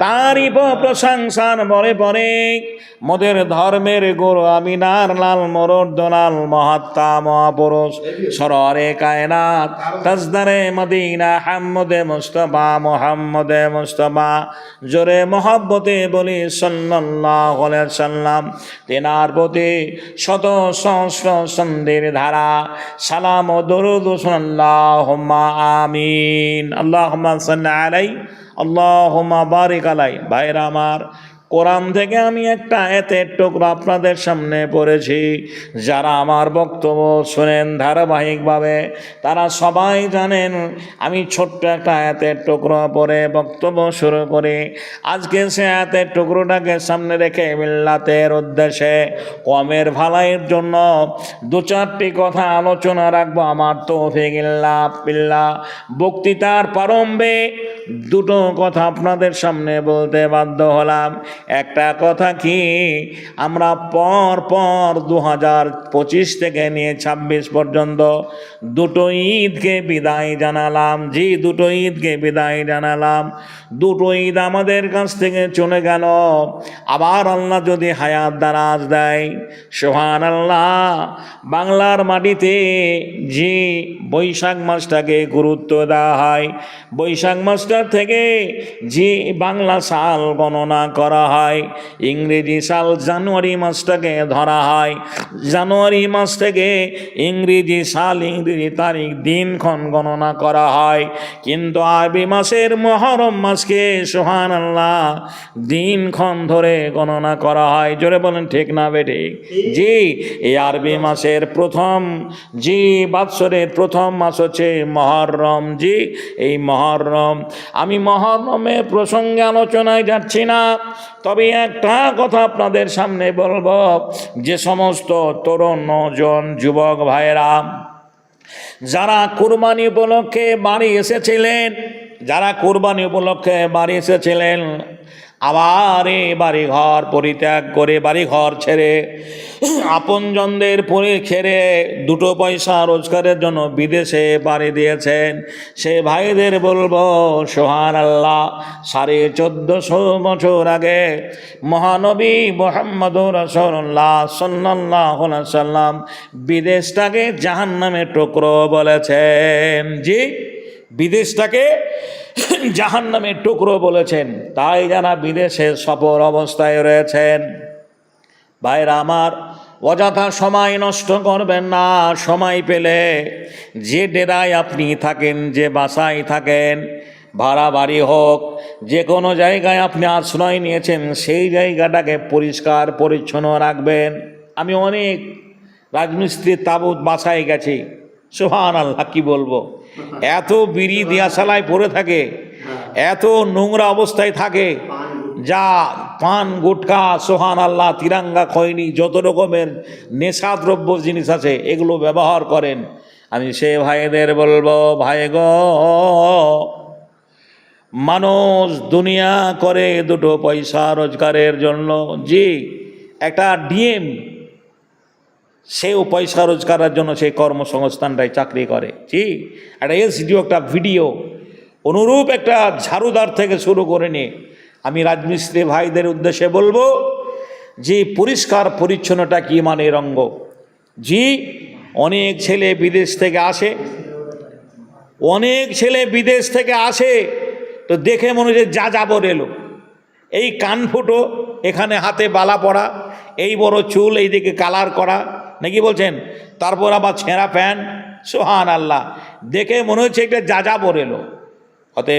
তারই প্রশংসার পরে পরে মোদের ধর্মের গুরু আমিনার লাল মরর মহাত্মা মহাপুরুষ সররে কায়নাত তসদারে মদিনা, হাম্মদে মুস্তফা, মোহাম্মদে মুস্তফা, জোরে মোহাব্বতে বলি আলাইহি সাল্লাম তেনার প্রতি শত সহস্র সন্ধির ধারা, সালাম ও দরুদ আল্লাহুম্মা আমিন আল্লাহ সাল্লি আলাই আল্লাহুম্মা বারিক আলাই। ভাইরা আমার, কোরআন থেকে আমি একটা এতের টুকরো আপনাদের সামনে পড়েছি। যারা আমার বক্তব্য শোনেন ধারাবাহিকভাবে, তারা সবাই জানেন, আমি ছোট্ট একটা এতের টুকরো পরে বক্তব্য শুরু করি। আজকে সে এতের টুকরোটাকে সামনে রেখে মিল্লাতের উদ্দেশ্যে কমের ভালাইয়ের জন্য দু চারটি কথা আলোচনা রাখব। আমার তো ফেগিল্লা পিল্লা বক্তৃতার প্রারম্ভে দুটো কথা আপনাদের সামনে বলতে বাধ্য হলাম। একটা কথা কি? আমরা পর পর দু হাজার পঁচিশ থেকে নিয়ে ছাব্বিশ পর্যন্ত দুটো ঈদকে বিদায় জানালাম। জি, দুটো ঈদকে বিদায় জানালাম। দুটো ঈদ আমাদের কাছ থেকে চলে গেল। আবার আল্লাহ যদি হায়াত দারাজ দেয় সোহান আল্লাহ বাংলার মাটিতে যে বৈশাখ মাসটাকে গুরুত্ব দেওয়া হয়। বৈশাখ মাসটার থেকে যে বাংলা সাল গণনা করা হয়। ইংরেজি সাল জানুয়ারি মাসটাকে ধরা হয়। জানুয়ারি মাস থেকে ইংরেজি সাল ইংরেজি তারিখ দিনক্ষণ গণনা করা হয়। কিন্তু আরবি মাসের মহরম মাসকে সোহান আল্লাহ দিনক্ষণ ধরে গণনা করা হয়। জোরে বলেন, ঠিক না বেঠে? জি, এই আরবি মাসের প্রথম, জি, বাৎসরের প্রথম মাস হচ্ছে মহরম। জি, এই মহরম আমি মহরমে প্রসঙ্গে আলোচনায় যাচ্ছি না। তবে একটা কথা আপনাদের সামনে বলব, যে সমস্ত তরুণ নজন যুবক ভাইয়েরা, যারা কুরবানি উপলক্ষে বাড়ি এসেছিলেন, যারা কুরবানি উপলক্ষে বাড়ি এসেছিলেন আবার এ বাড়ি ঘর পরিত্যাগ করে বাড়ি ঘর ছেড়ে আপনজনদের পরি ছেড়ে দুটো পয়সা রোজগারের জন্য বিদেশে পাড়ি দিয়েছেন। সে ভাইদের বলব সোহান আল্লাহ সাড়ে চোদ্দশো বছর আগে মহানবী মোহাম্মদ রসল্লাহ সাল্লাহ সাল্লাম বিদেশটাকে জাহান নামে টুকরো বলেছেন। জি? বিদেশটাকে জাহান নামে টুকরো বলেছেন। তাই যারা বিদেশে সফর অবস্থায় রয়েছেন, ভাইরা আমার, অযথা সময় নষ্ট করবেন না, সময় পেলে যে ডেরায় আপনি থাকেন, যে বাসায় থাকেন, ভাড়া বাড়ি হোক, যে কোনো জায়গায় আপনি আশ্রয় নিয়েছেন, সেই জায়গাটাকে পরিষ্কার, পরিচ্ছন্ন রাখবেন। আমি অনেক রাজমিস্ত্রির তাবুত বাসায় গেছি। সোহান আল্লাহ কি বলব? এত বিড়ি দিয়াশালায় পড়ে থাকে, এত নোংরা অবস্থায় থাকে, যা পান গুটকা সোহান আল্লাহ তিরাঙ্গা খয়নি যত রকমের নেশাদ্রব্য জিনিস আছে, এগুলো ব্যবহার করেন। আমি সে ভাইদের বলব, ভাই গ, মানুষ দুনিয়া করে দুটো পয়সা রোজগারের জন্য। জি, একটা ডিএম সেও পয়সা রোজগারের জন্য সেই কর্মসংস্থানটায় চাকরি করে। জি, একটা এসডিও একটা ভিডিও, অনুরূপ একটা ঝাড়ুদার থেকে শুরু করে নিয়ে আমি রাজমিস্ত্রি ভাইদের উদ্দেশ্যে বলব, যে পরিষ্কার পরিচ্ছন্নটা কি মানে রঙ্গ জি, অনেক ছেলে বিদেশ থেকে আসে, অনেক ছেলে বিদেশ থেকে আসে, তো দেখে মনে হচ্ছে যা যাবর এলো। এই কান ফুটো, এখানে হাতে বালা পড়া এই বড় চুল, এইদিকে কালার করা নাকি বলছেন? তারপর আবার ছেঁড়া প্যান্ট? সোহান আল্লাহ দেখে মনে হচ্ছে একটা যা যা এলো। অতএব